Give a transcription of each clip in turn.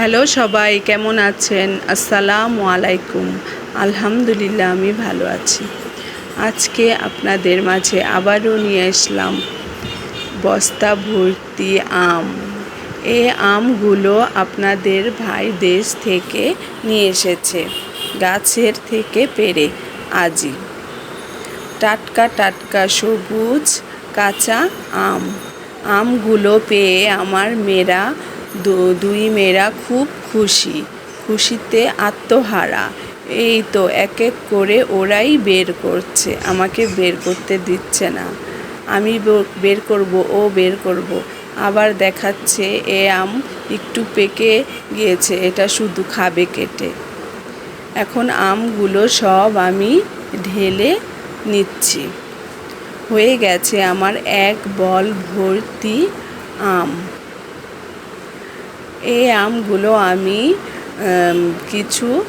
Hello সবাই, কেমন আছেন? আসসালামু আলাইকুম। আলহামদুলিল্লাহ, আমি ভালো আছি। আজকে আপনাদের মাঝে আবারও নিয়ে আসলাম বস্তা ভর্তি আম। এ আমগুলো আপনাদের ভাই দেশ থেকে নিয়ে এসেছে, গাছের থেকে পেরে আজই টাটকা টাটকা সবুজ কাঁচা আম। আমগুলো পেয়ে আমার মেয়েরা দুই মেয়েরা খুব খুশি, খুশিতে আত্মহারা। এই তো এক এক করে ওরাই বের করছে, আমাকে বের করতে দিচ্ছে না। আমি বের করব, ও বের করব। আবার দেখাচ্ছে এ আম একটু পেকে গিয়েছে, এটা শুধু খাবে কেটে। এখন আমগুলো সব আমি ঢেলে নিচ্ছি। হয়ে গেছে আমার এক বল ভর্তি আম। এই আমগুলো আমি কিছু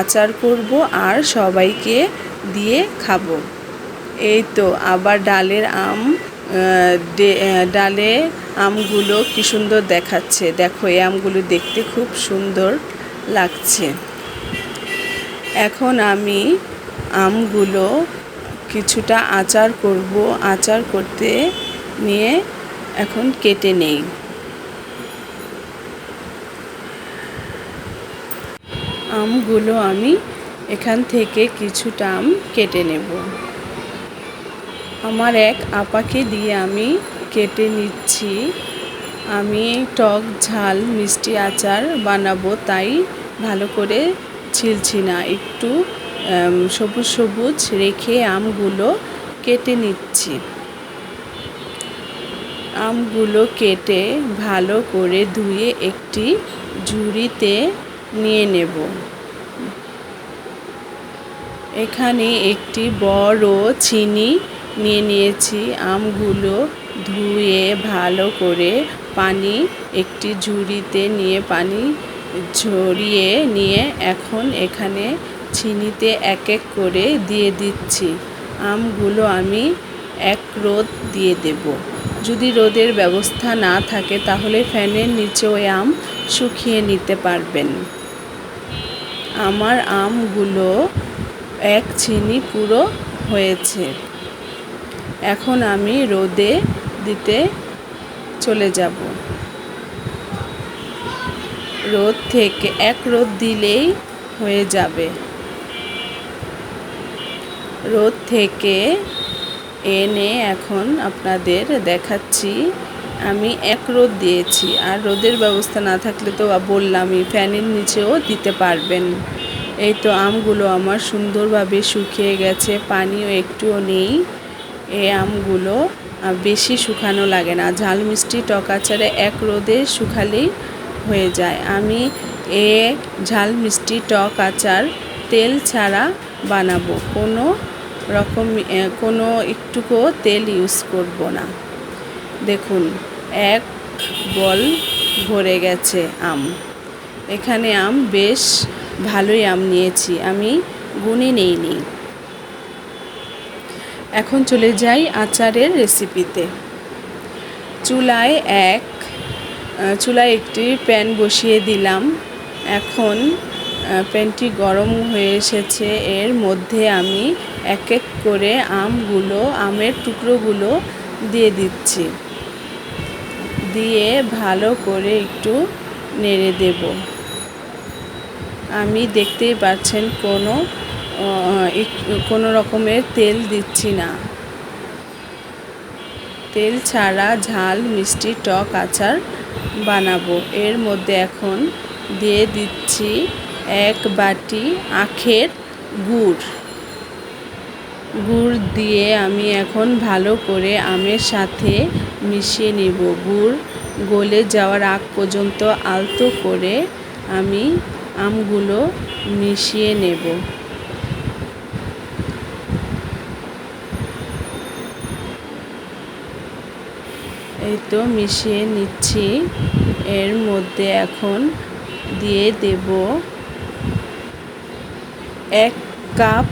আচার করব আর সবাইকে দিয়ে খাব। এই তো, আবার ডালের আম ডালে আমগুলো কি সুন্দর দেখাচ্ছে। দেখো, এই আমগুলো দেখতে খুব সুন্দর লাগছে। এখন আমি আমগুলো কিছুটা আচার করব। আচার করতে নিয়ে এখন কেটে নেই। আমগুলো আমি এখান থেকে কিছুটা আম কেটে নেব। আমার এক আপাকে দিয়ে আমি কেটে নিচ্ছি। আমি টক ঝাল, মিষ্টি আচার বানাবো, তাই ভালো করে ছিলছি না। একটু সবুজ সবুজ রেখে আমগুলো কেটে নিচ্ছি। আমগুলো কেটে ভালো করে ধুয়ে একটি ঝুড়িতে নিয়ে নেব। এখানে একটি বড় চিনি নিয়ে নিয়েছি। আমগুলো ধুয়ে ভালো করে পানি একটি ঝুড়িতে নিয়ে পানি ঝরিয়ে নিয়ে এখন এখানে চিনিতে এক এক করে দিয়ে দিচ্ছি। আমগুলো আমি এক রোদ দিয়ে দেব। যদি রোদের ব্যবস্থা না থাকে, তাহলে ফ্যানের নিচেও আম শুকিয়ে নিতে পারবেন। আমার আমগুলো এক চিনি পুরো হয়েছে। এখন আমি রোদে দিতে চলে যাব। রোদ থেকে এক রোদ দিলেই হয়ে যাবে। রোদ থেকে এনে এখন আপনাদের দেখাচ্ছি। আমি এক রোদ দিয়েছি, আর রোদের ব্যবস্থা না থাকলে তো বললামই, ফ্যানের নিচেও দিতে পারবেন। এই তো আমগুলো আমার সুন্দরভাবে শুকিয়ে গেছে, পানিও একটুও নেই। এই আমগুলো বেশি শুকানো লাগে না, ঝাল মিষ্টি টক আচারে এক রোদে শুকালেই হয়ে যায়। আমি এ ঝাল মিষ্টি টক আচার তেল ছাড়া বানাবো, কোনো রকম কোনো একটুকুও তেল ইউজ করব না। দেখুন, এক বল ভরে গেছে আম। এখানে আম বেশ ভালোই আম নিয়েছি, আমি গুনে নেইনি। এখন চলে যাই আচারের রেসিপিতে চুলায় এক চুলায় একটি প্যান বসিয়ে দিলাম। এখন প্যানটি গরম হয়ে এসেছে, এর মধ্যে আমি এক এক করে আমগুলো, আমের টুকরোগুলো দিয়ে দিচ্ছি। দিয়ে ভালো করে একটু নেড়ে দেব। আমি দেখতেই পাচ্ছেন কোনো কোনো রকমের তেল দিচ্ছি না। তেল ছাড়া ঝাল, মিষ্টি, টক আচার বানাবো। এর মধ্যে এখন দিয়ে দিচ্ছি এক বাটি আখের গুড়। গুড় দিয়ে আমি এখন ভালো করে আমের সাথে মিশিয়ে নেব। গুড় গলে যাওয়ার আগ পর্যন্ত আলতো করে আমি আমগুলো মিশিয়ে নেব। এই তো মিশিয়ে নিচ্ছি। এর মধ্যে এখন দিয়ে দেব এক কাপ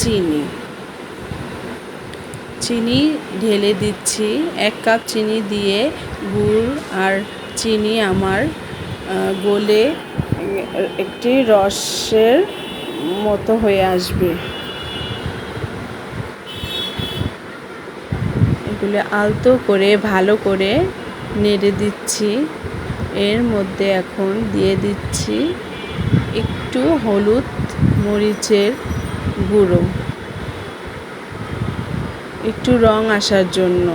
চিনি। চিনি ঢেলে দিচ্ছি। এক কাপ চিনি দিয়ে গুড় আর চিনি আমার গলে একটি রসের মতো হয়ে আসবে। এগুলো আলতো করে, ভালো করে নেড়ে দিচ্ছি। এর মধ্যে এখন দিয়ে দিচ্ছি একটু হলুদ মরিচের গুঁড়ো। একটু রং আসার জন্য।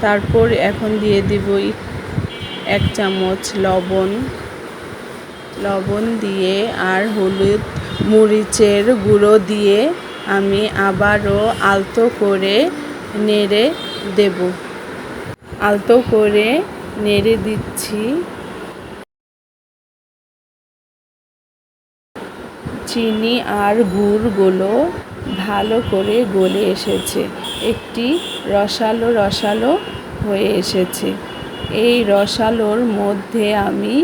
তারপর এখন দিয়ে দিব এক চামচ লবণ। লবণ দিয়ে আর হলুদ মরিচের গুঁড়ো দিয়ে আমি আবারও আলতো করে নেড়ে দেব। আলতো করে নেড়ে দিচ্ছি। চিনি আর গুড়গুলো ভালো করে গলে এসেছে। একটি রসালো রসালো হয়ে এসেছে। এই রসালোর মধ্যে আমি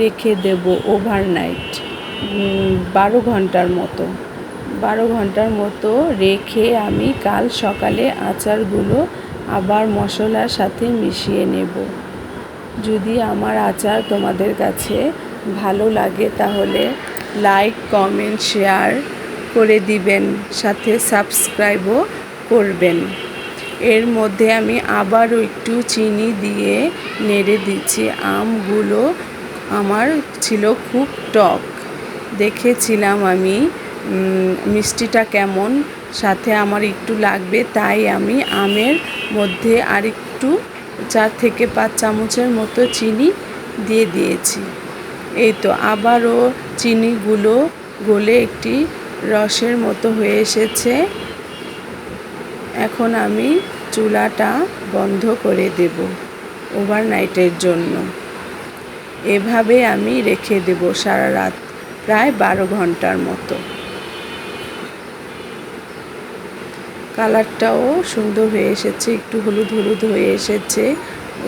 রেখে দেব ওভারনাইট বারো ঘণ্টার মতো। বারো ঘণ্টার মতো রেখে আমি কাল সকালে আচারগুলো আবার মশলার সাথে মিশিয়ে নেব। যদি আমার আচার তোমাদের কাছে ভালো লাগে তাহলে লাইক, কমেন্ট, শেয়ার করে দিবেন, সাথে সাবস্ক্রাইবও করবেন। এর মধ্যে আমি আবারও একটু চিনি দিয়ে নেড়ে দিচ্ছি। আমগুলো আমার ছিল খুব টক। দেখেছিলাম আমি মিষ্টিটা কেমন, সাথে আমার একটু লাগবে, তাই আমি আমের মধ্যে আর একটু চার থেকে পাঁচ চামচের মতো চিনি দিয়ে দিয়েছি। এই তো আবারও চিনিগুলো গলে একটি রসের মতো হয়ে এসেছে। এখন আমি চুলাটা বন্ধ করে দেব ওভারনাইটের জন্য। এভাবে আমি রেখে দেব সারা রাত, প্রায় বারো ঘণ্টার মতো। কালারটাও সুন্দর হয়ে এসেছে, একটু হলুদ হলুদ হয়ে এসেছে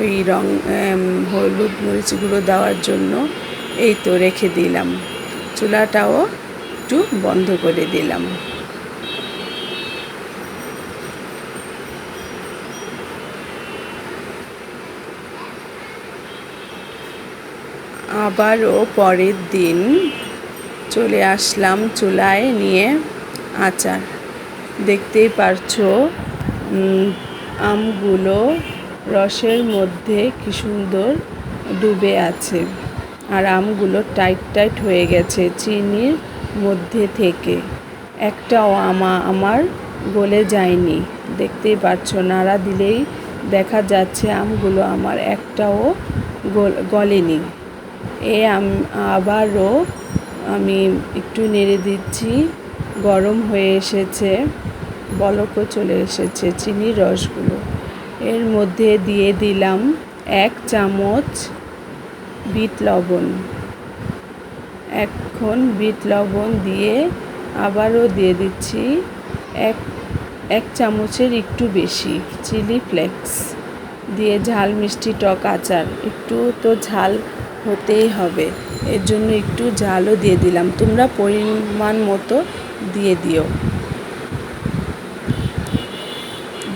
ওই রং হলুদ মরিচ গুঁড়ো দেওয়ার জন্য। এই তো রেখে দিলাম। চুলাটাও একটু বন্ধ করে দিলাম। আবারও পরের দিন চলে আসলাম চুলায় নিয়ে আচার। দেখতেই পারছ আমগুলো রসের মধ্যে কি সুন্দর ডুবে আছে। আর আমগুলো টাইট টাইট হয়ে গেছে চিনির মধ্যে থেকে। একটাও আমা আমার গলে যায়নি। দেখতেই পারছ নাড়া দিলেই দেখা যাচ্ছে আমগুলো আমার একটাও গল- গলেনি। এ আম- আবারও আমি একটু নেড়ে দিচ্ছি, গরম হয়ে এসেছে, বলকও চলে এসেছে চিনির রসগুলো। এর মধ্যে দিয়ে দিলাম এক চামচ বিট লবণ। এখন বিট লবণ দিয়ে আবারও দিয়ে দিচ্ছি এক এক চামচের একটু বেশি চিলি ফ্লেক্স। দিয়ে ঝাল মিষ্টি টক আচার। একটু তো ঝাল হতেই হবে। এর জন্য একটু ঝালও দিয়ে দিলাম। তোমরা পরিমাণ মতো দিয়ে দিও।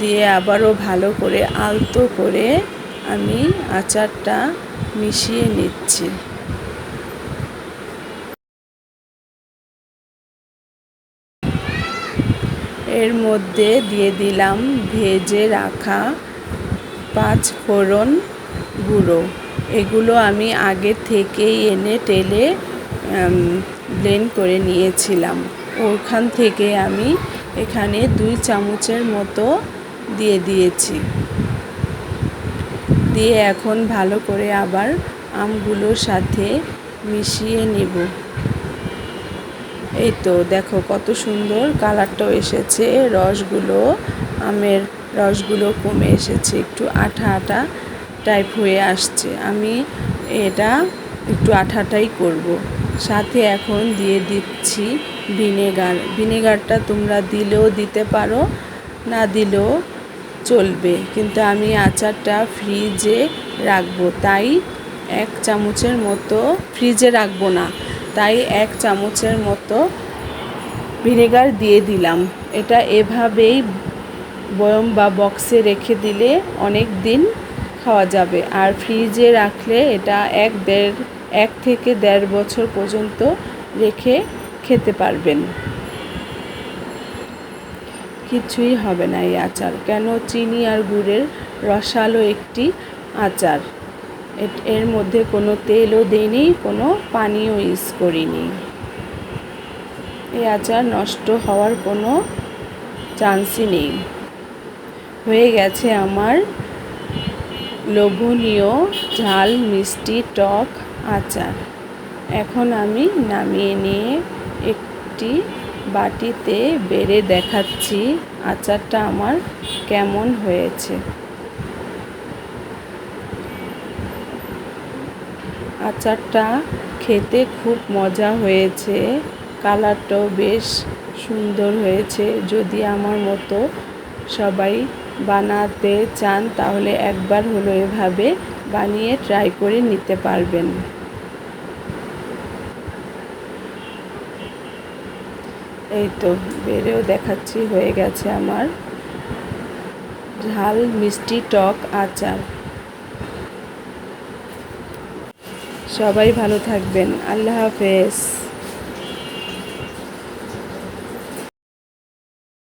দিয়ে আবারও ভালো করে আলতো করে আমি আচারটা মিশিয়ে নিচ্ছি। এর মধ্যে দিয়ে দিলাম ভেজে রাখা পাঁচ ফোড়ন গুঁড়ো। এগুলো আমি আগে থেকেই এনে টেলে ব্লেন্ড করে নিয়েছিলাম। ওখান থেকে আমি এখানে দুই চামচের মতো দিয়ে দিয়েছি। দিয়ে এখন ভালো করে আবার আমগুলোর সাথে মিশিয়ে নেব। এই তো দেখো কত সুন্দর কালারটাও এসেছে। রসগুলো, আমের রসগুলো কমে এসেছে। একটু আঠা আঠা টাইপ হয়ে আসছে। আমি এটা একটু আঠাটাই করব। সাথে এখন দিয়ে দিচ্ছি ভিনেগার। ভিনেগারটা তোমরা দিলেও দিতে পারো, না দিলেও চলবে, কিন্তু আমি আচারটা ফ্রিজে রাখব। তাই এক চামচের মতো ফ্রিজে রাখব না, তাই এক চামচের মতো ভিনেগার দিয়ে দিলাম। এটা এভাবেই বয়ম বা বক্সে রেখে দিলে অনেক দিন খাওয়া যাবে। আর ফ্রিজে রাখলে এটা এক দেড়, এক থেকে দেড় বছর পর্যন্ত রেখে খেতে পারবেন। কিছুই হবে না এই আচার। কেন চিনি আর গুড়ের রসালো একটি আচার? এর মধ্যে কোনো তেলও দিইনি, কোনো পানিও ইউজ করিনি। এই আচার নষ্ট হওয়ার কোনো চান্সই নেই। হয়ে গেছে আমার লোভনীয় ঝাল মিষ্টি টক আচার। এখন আমি নামিয়ে নিয়ে একটি বাটিতে বেড়ে দেখাচ্ছি আচারটা আমার কেমন হয়েছে। আচারটা খেতে খুব মজা হয়েছে, কালারটাও বেশ সুন্দর হয়েছে। যদি আমার মতো সবাই বানাতে চান, তাহলে একবার হলো এভাবে বানিয়ে ট্রাই করে নিতে পারবেন। এই তো বেড়েও দেখাচ্ছি, হয়ে গেছে আমার ঝাল মিষ্টি টক আচার। সবাই ভালো থাকবেন, আল্লাহ হাফেজ।